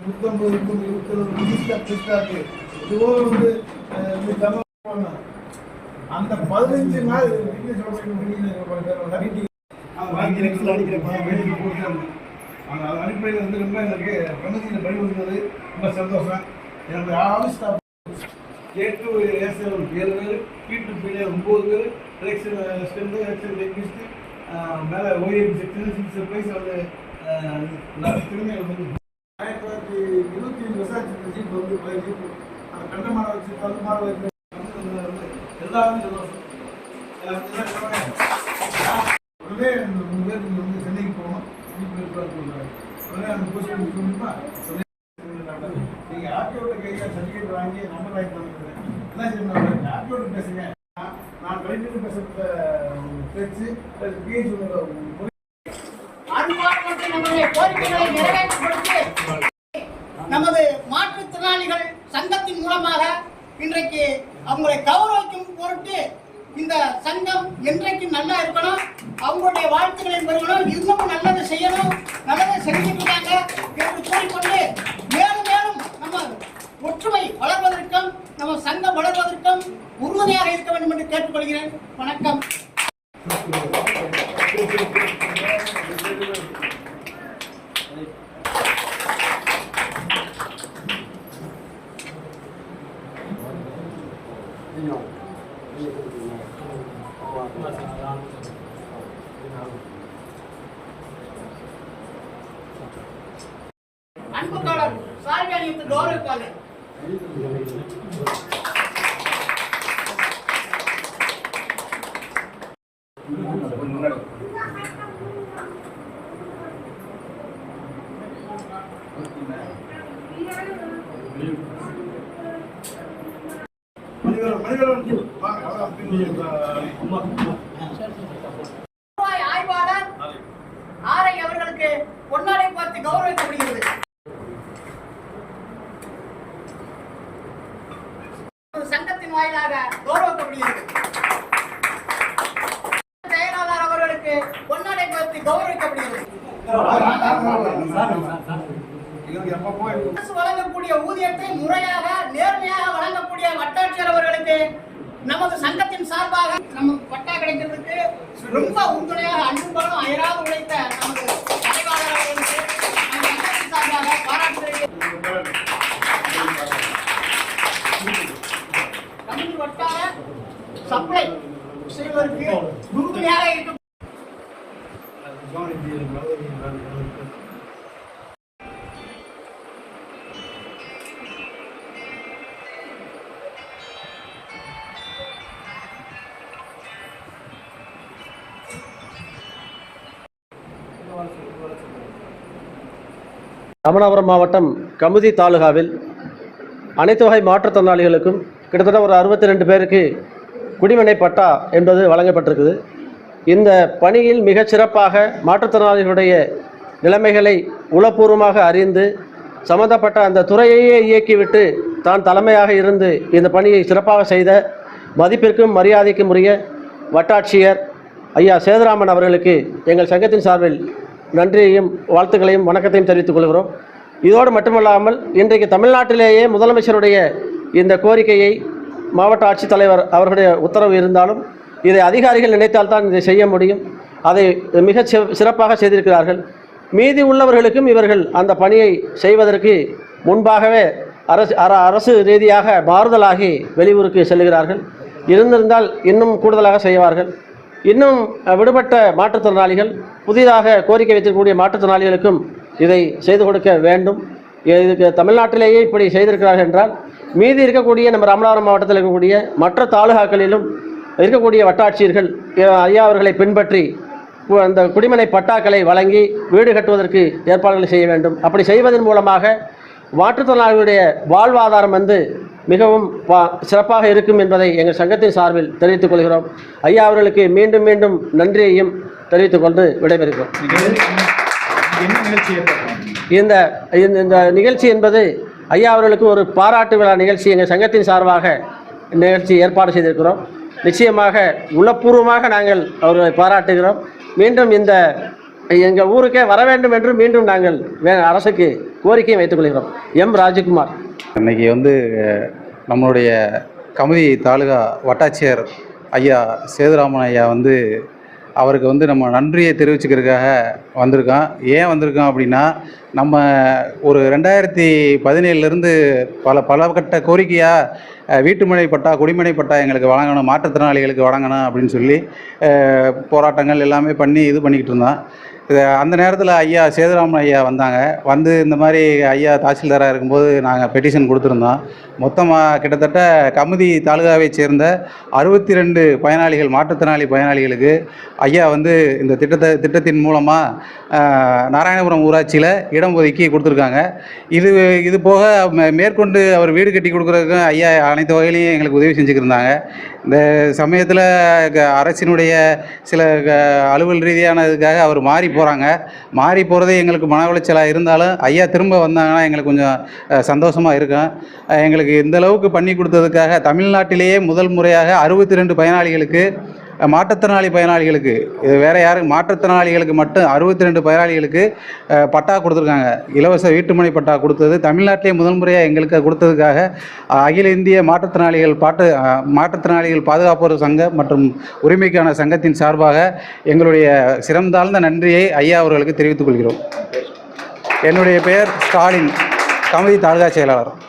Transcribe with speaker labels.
Speaker 1: நூற்றம்பது நூற்றி இருபத்தொரு ரிஜிஸ்டா கிறிஸ்டாக்கு இதுவோ வந்து அந்த பதினஞ்சு நாள் இங்கிலீஷ் சொல்றதுக்கு முடியல வாங்கி எக்ஸல் அடிக்கிற பணம் வேலைக்கு கொடுத்தாங்க அந்த அடிப்படையில் வந்து ரொம்ப எனக்கு கமிஷனில் பணி வந்தது ரொம்ப சந்தோஷம். என்னுடைய office staff A to S ஏழு பேர் பி டு ஒம்பது பேர் எலெக்ஷன் ஸ்ட்ரென்த்து எலெக்ஷன் டெக்னிஸ்ட்டு மேலே ஓஎம் செக்ஷன் சிக்ஸ் ப்ரைஸ் வந்து அஹ், நான் வந்து ஆயிரத்தி தொள்ளாயிரத்தி இருபத்தி ஏழு வருஷம் ஜீப் வந்து பழைய ஜீப் அந்த கண்டமான வச்சு பத்து மாடு வச்சு எல்லாருமே சந்தோஷம். உடனே இந்த மூணு பேர் வந்து சென்னைக்கு போகணும். இருப்பாரு சொல்றாரு. உடனே அந்த போஸ்ட் சொல்லணுமா நீங்க ஆர்டிஓட கையில சர்டிஃபிகேட் வாங்கி நம்பர் வாங்கி பண்ணுறேன் என்ன செய்யணும் ஆர்டிஓட பேசுங்க. நான் கலெக்டர் பேசுறத பேச்சு பிஹெச்
Speaker 2: நிறைவேற்றப்படுத்தி நமது மாற்றுத்திறனாளிகள் சங்கத்தின் மூலமாக இன்றைக்கு அவங்களை கௌரவிக்கும் பொருட்டு இந்த சங்கம் என்றைக்கு நல்லா இருக்கணும் அவங்களுடைய வாழ்த்துக்களை பெறுகிறோம் இன்னமும் நல்லது செய்யணும். நல்லதை செஞ்சுட்டு இருக்காங்க என்று கூறிக்கொண்டு மேலும் மேலும் நம்ம ஒற்றுமை வளர்வதற்கும் நம்ம சங்கம் வளர்வதற்கும் உறுதுணையாக இருக்க வேண்டும் என்று கேட்டுக்கொள்கிறேன். வணக்கம்.
Speaker 1: அம்மா
Speaker 2: வருவாய் ஆய்வாளர் ஆரை அவர்களுக்கு பொன்னாடை பார்த்து கௌரவிக்கப்படுகிறது. சங்கத்தின் வாயிலாக கௌரவிக்கப்படுகிறது செயலாளர் அவர்களுக்கு பொன்னாடை பார்த்து கௌரவிக்கப்படுகிறது. அரசு வழங்கக்கூடிய ஊதியத்தை முறையாக நேர்மையாக வழங்கக்கூடிய வட்டாட்சியர் அவர்களுக்கு நமது சங்கத்தின் சார்பாக நமக்கு பட்டா கிடைக்கிறதுக்கு ரொம்ப உறுதுணையாக அன்பு பலம் அயராது உழைத்த நமது தலைவாளர் அவர்களுக்கு சங்கத்தின் சார்பாக பாராட்டு சப்ளை. செய்வதற்கு உறுதுணையாக இருக்கும்.
Speaker 3: ராமநாதபுரம் மாவட்டம் கமுதி தாலுகாவில் அனைத்து வகை மாற்றுத்திறனாளிகளுக்கும் கிட்டத்தட்ட ஒரு அறுபத்தி ரெண்டு பேருக்கு குடிமனை பட்டா என்பது வழங்கப்பட்டிருக்குது. இந்த பணியில் மிகச்சிறப்பாக மாற்றுத்திறனாளிகளுடைய நிலைமைகளை உளப்பூர்வமாக அறிந்து சம்பந்தப்பட்ட அந்த துறையையே இயக்கிவிட்டு தான் தலைமையாக இருந்து இந்த பணியை சிறப்பாக செய்த மதிப்பிற்கும் மரியாதைக்கும் உரிய வட்டாட்சியர் ஐயா சேதுராமன் அவர்களுக்கு எங்கள் சங்கத்தின் சார்பில் நன்றியையும் வாழ்த்துக்களையும் வணக்கத்தையும் தெரிவித்துக் கொள்கிறோம். இதோடு மட்டுமல்லாமல் இன்றைக்கு தமிழ்நாட்டிலேயே முதலமைச்சருடைய இந்த கோரிக்கையை மாவட்ட ஆட்சித்தலைவர் அவர்களுடைய உத்தரவு இருந்தாலும் இதை அதிகாரிகள் நினைத்தால்தான் இதை செய்ய முடியும். அதை மிகச் சிறப்பாக செய்திருக்கிறார்கள். மீதி உள்ளவர்களுக்கும் இவர்கள் அந்த பணியை செய்வதற்கு முன்பாகவே அரசு அர- அரசு ரீதியாக மாறுதலாகி வெளியூருக்கு செல்கிறார்கள். இருந்திருந்தால் இன்னும் கூடுதலாக செய்வார்கள். இன்னும் விடுபட்ட மாற்றுத்திறனாளிகள் புதிதாக கோரிக்கை வைத்திருக்கக்கூடிய மாற்றுத்திறனாளிகளுக்கும் இதை செய்து கொடுக்க வேண்டும். இதுக்கு தமிழ்நாட்டிலேயே இப்படி செய்திருக்கிறார்கள் என்றால் மீதி இருக்கக்கூடிய நம்ம ராமநாதபுரம் மாவட்டத்தில் இருக்கக்கூடிய மற்ற தாலுகாக்களிலும் இருக்கக்கூடிய வட்டாட்சியர்கள் ஐயா அவர்களை பின்பற்றி அந்த குடிமனை பட்டாக்களை வழங்கி வீடு கட்டுவதற்கு ஏற்பாடுகளை செய்ய வேண்டும். அப்படி செய்வதன் மூலமாக மாற்றுத்திறனாளிகளுடைய வாழ்வாதாரம் வந்து மிகவும் சிறப்பாக இருக்கும் என்பதை எங்கள் சங்கத்தின் சார்பில் தெரிவித்துக் கொள்கிறோம். ஐயா அவர்களுக்கு மீண்டும் மீண்டும் நன்றியையும் தெரிவித்துக் கொண்டு விடைபெறுகிறோம். இந்த- இந்த நிகழ்ச்சி என்பது ஐயா அவர்களுக்கு ஒரு பாராட்டு விழா நிகழ்ச்சி எங்கள் சங்கத்தின் சார்பாக இந்த நிகழ்ச்சி ஏற்பாடு செய்திருக்கிறோம். நிச்சயமாக உள்ளபூர்வமாக நாங்கள் அவர்களை பாராட்டுகிறோம். மீண்டும் இந்த எங்கள் ஊருக்கே வர வேண்டும் என்று மீண்டும் நாங்கள் வே- அரசுக்கு கோரிக்கையை வைத்துக் கொள்கிறோம். எம் ராஜகுமார்.
Speaker 4: இன்னைக்கு வந்து நம்மளுடைய கமுதி தாலுகா வட்டாட்சியர் ஐயா சேதுராமன் ஐயா வந்து அவருக்கு வந்து நம்ம நன்றியை தெரிவிச்சுக்கிறதுக்காக வந்திருக்கோம். ஏன் வந்திருக்கோம் அப்படின்னா நம்ம ஒரு ரெண்டாயிரத்தி பதினேழுலேருந்து பல பல கட்ட கோரிக்கையாக வீட்டுமனை பட்டா குடிமனை பட்டா எங்களுக்கு வழங்கணும் மாற்றுத்திறனாளிகளுக்கு வழங்கணும் அப்படின்னு சொல்லி போராட்டங்கள் எல்லாமே பண்ணி இது பண்ணிக்கிட்டு இருந்தோம். இது அந்த நேரத்தில் ஐயா சேதுராமன் ஐயா வந்தாங்க. வந்து இந்த மாதிரி ஐயா தாசில்தாராக இருக்கும்போது நாங்கள் பெட்டிஷன் கொடுத்துருந்தோம். மொத்தமாக கிட்டத்தட்ட கமுதி தாலுகாவை சேர்ந்த அறுபத்தி ரெண்டு பயனாளிகள் மாற்றுத்திறனாளி பயனாளிகளுக்கு ஐயா வந்து இந்த திட்டத்தை திட்டத்தின் மூலமாக நாராயணபுரம் ஊராட்சியில் இடம் ஒதுக்கி கொடுத்துருக்காங்க. இது இது போக மே- மேற்கொண்டு அவர் வீடு கட்டி கொடுக்குறதுக்கும் ஐயா அனைத்து வகையிலையும் எங்களுக்கு உதவி செஞ்சுக்கிருந்தாங்க. இந்த சமயத்தில் அரசினுடைய சில க- அலுவல் ரீதியானதுக்காக அவர் மாறி போகிறாங்க மாறி போகிறதே எங்களுக்கு மன உளைச்சலாக இருந்தாலும் ஐயா திரும்ப வந்தாங்கன்னா எங்களுக்கு கொஞ்சம் சந்தோஷமாக இருக்கும். எங்களுக்கு இந்த அளவுக்கு பண்ணி கொடுத்ததுக்காக தமிழ்நாட்டிலேயே முதல் முறையாக அறுபத்தி ரெண்டு பயனாளிகளுக்கு மாற்றுத்திறனாளி பயனாளிகளுக்கு இது வேறு யாரும் மாற்றுத்திறனாளிகளுக்கு மட்டும் அறுபத்தி ரெண்டு பயனாளிகளுக்கு பட்டா கொடுத்துருக்காங்க. இலவச வீட்டுமனை பட்டா கொடுத்தது. தமிழ்நாட்டிலே முதல் முறையாக எங்களுக்கு கொடுத்ததுக்காக அகில இந்திய மாற்றுத்திறனாளிகள் பாட்டு மாற்றுத்திறனாளிகள் பாதுகாப்போர் சங்கம் மற்றும் உரிமைக்கான சங்கத்தின் சார்பாக எங்களுடைய சிறந்தாழ்ந்த நன்றியை ஐயா அவர்களுக்கு தெரிவித்துக் கொள்கிறோம். என்னுடைய பெயர் ஸ்டாலின். கமதி தாலுகா செயலாளர்.